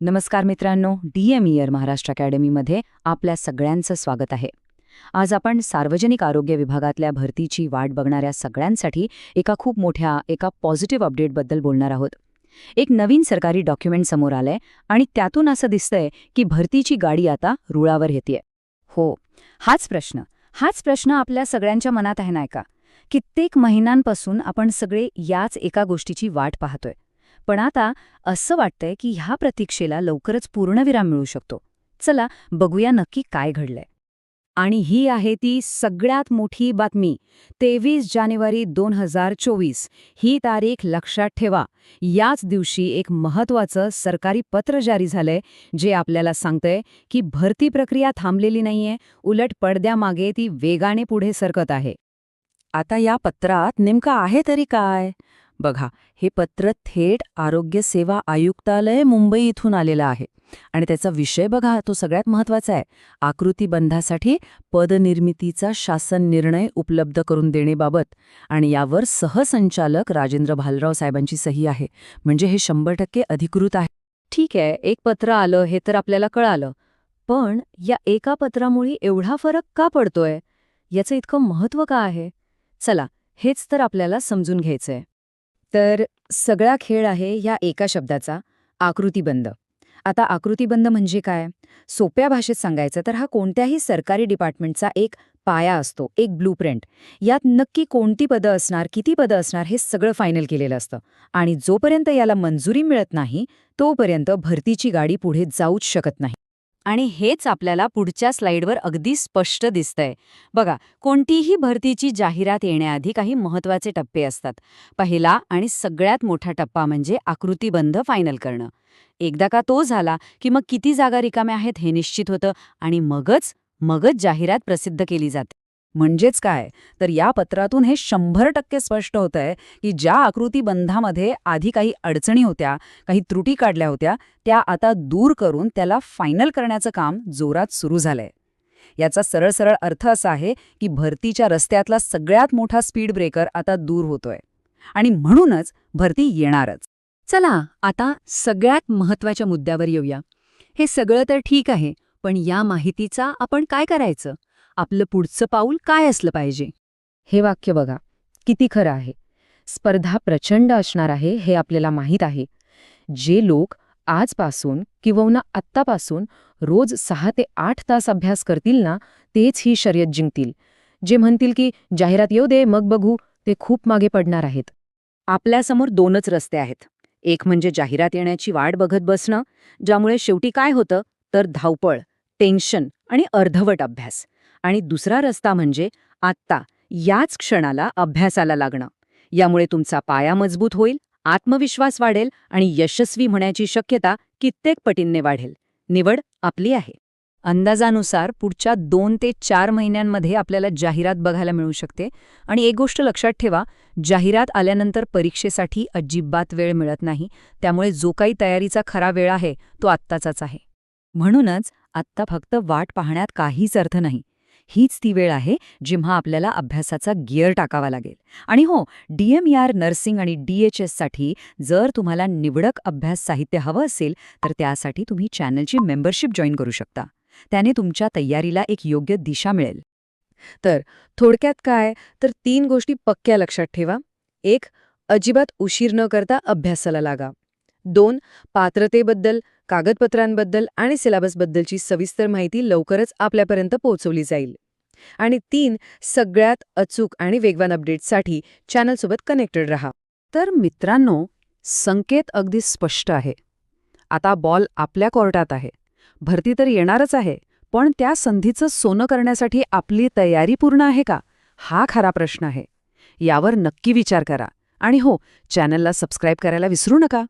नमस्कार मित्रांनो D M year Maharashtra अकॅडमीमध्ये आपल्या सगळ्यांचं स्वागत आहे. आज आपण सार्वजनिक आरोग्य विभागातल्या भरतीची वाट बघणाऱ्या सगळ्यांसाठी एका खूप मोठ्या एका पॉझिटिव्ह अपडेटबद्दल बोलणार आहोत. एक नवीन सरकारी डॉक्युमेंट समोर आलंय आणि त्यातून असं दिसतंय की भरतीची गाडी आता रुळावर येते हो हाच प्रश्न. हाच प्रश्न आपल्या सगळ्यांच्या मनात आहे ना का? कित्येक महिन्यांपासून आपण सगळे याच एका गोष्टीची वाट पाहतोय. पण आता असं वाटतंय की ह्या प्रतीक्षेला लवकरच पूर्णविराम मिळू शकतो. चला बघूया नक्की काय घडलंय. आणि ही आहे ती सगळ्यात मोठी बातमी. तेवीस जानेवारी दोन हजार चोवीस. ही तारीख लक्षात ठेवा. याच दिवशी एक महत्वाचं सरकारी पत्र जारी झालंय जे आपल्याला सांगतंय की भरती प्रक्रिया थांबलेली नाहीये उलट पडद्यामागे ती वेगाने पुढे सरकत आहे. आता या पत्रात नेमकं आहे तरी काय? बघा हे पत्र थेट आरोग्य सेवा आयुक्तालय मुंबई इथून आलेलं आहे. आणि त्याचा विषय बघा तो सगळ्यात महत्त्वाचा आहे. आकृतीबंधासाठी पदनिर्मितीचा शासन निर्णय उपलब्ध करून देणेबाबत. आणि यावर सहसंचालक राजेंद्र भालराव साहेबांची सही आहे. म्हणजे हे शंभर टक्के अधिकृत आहे. ठीक आहे एक पत्र आलं हे तर आपल्याला कळालं. पण या एका पत्रामुळे एवढा फरक का पडतोय? याचं इतकं महत्त्व का आहे? चला हेच तर आपल्याला समजून घ्यायचंय. तर सगळा खेळ आहे या एका शब्दाचा आकृतीबंद आता आकृतीबंध म्हणजे काय? सोप्या भाषेत सांगायचं तर हा कोणत्याही सरकारी डिपार्टमेंटचा एक पाया असतो एक ब्लूप्रिंट. यात नक्की कोणती पदं असणार किती पदं असणार हे सगळं फायनल केलेलं असतं. आणि जोपर्यंत याला मंजुरी मिळत नाही तोपर्यंत भरतीची गाडी पुढे जाऊच शकत नाही. आणि हेच आपल्याला पुढच्या स्लाइडवर अगदी स्पष्ट दिसतंय. बघा कोणतीही भरतीची जाहिरात येण्याआधी काही महत्त्वाचे टप्पे असतात. पहिला आणि सगळ्यात मोठा टप्पा म्हणजे आकृतीबंध फायनल करणं. एकदा का तो झाला की मग किती जागा रिकाम्या आहेत हे निश्चित होतं आणि मगच मगच जाहिरात प्रसिद्ध केली जाते. म्हणजेच काय? तर या पत्रातून हे शंभर टक्के स्पष्ट होतंय की ज्या आकृतीबंधामध्ये आधी काही अडचणी होत्या काही त्रुटी काढल्या होत्या त्या आता दूर करून त्याला फायनल करण्याचं काम जोरात सुरू झालंय. याचा सरळ सरळ अर्थ असा आहे की भरतीच्या रस्त्यातला सगळ्यात मोठा स्पीड ब्रेकर आता दूर होतोय. आणि म्हणूनच भरती येणारच. चला आता सगळ्यात महत्त्वाच्या मुद्द्यावर येऊया. हे सगळं तर ठीक आहे पण या माहितीचा आपण काय करायचं? आपलं पुढचं पाऊल काय असलं पाहिजे? हे वाक्य बघा. किती खरं आहे. स्पर्धा प्रचंड असणार आहे हे आपल्याला माहीत आहे. जे लोक आजपासून किंवा आत्तापासून रोज सहा ते आठ तास अभ्यास करतील ना तेच ही शर्यत जिंकतील. जे म्हणतील की जाहिरात येऊ दे मग बघू ते खूप मागे पडणार आहेत. आपल्यासमोर दोनच रस्ते आहेत. एक म्हणजे जाहिरात येण्याची वाट बघत बसणं ज्यामुळे शेवटी काय होतं? तर धावपळ टेन्शन आणि अर्धवट अभ्यास. आणि दुसरा रस्ता म्हणजे आत्ता याच क्षणाला अभ्यासाला लागणं. यामुळे तुमचा पाया मजबूत होईल आत्मविश्वास वाढेल आणि यशस्वी होण्याची शक्यता कित्येक पटींनी वाढेल. निवड आपली आहे. अंदाजानुसार पुढच्या दोन ते चार महिन्यांमध्ये आपल्याला जाहिरात बघायला मिळू शकते. आणि एक गोष्ट लक्षात ठेवा जाहिरात आल्यानंतर परीक्षेसाठी अजिबात वेळ मिळत नाही. त्यामुळे जो काही तयारीचा खरा वेळ आहे तो आत्ताचाच आहे. म्हणूनच आत्ता फक्त वाट पाहण्यात काहीच अर्थ नाही. हीच ती वेळ आहे जेव्हा आपल्याला अभ्यासाचा गिअर टाकावा लागेल. आणि हो डीएमआर नर्सिंग आणि डीएचएससाठी जर तुम्हाला निवडक अभ्यास साहित्य हवं असेल तर त्यासाठी तुम्ही चॅनलची मेंबरशिप जॉईन करू शकता. त्याने तुमच्या तयारीला एक योग्य दिशा मिळेल. तर थोडक्यात काय? तर तीन गोष्टी पक्क्या लक्षात ठेवा. एक अजिबात उशीर न करता अभ्यासाला लागा. दोन पात्रतेबद्दल कागदपत्रांबद्दल आणि सिलेबसबद्दलची सविस्तर माहिती लवकरच आपल्यापर्यंत पोहोचवली जाईल. आणि तीन सगळ्यात अचूक आणि वेगवान अपडेट्ससाठी चॅनलसोबत कनेक्टेड रहा. तर मित्रांनो संकेत अगदी स्पष्ट आहे. आता बॉल आपल्या कोर्टात आहे. भरती तर येणारच आहे पण त्या संधीचं सोनं करण्यासाठी आपली तयारी पूर्ण आहे का? हा खरा प्रश्न आहे. यावर नक्की विचार करा. आणि हो चॅनलला सबस्क्राईब करायला विसरू नका.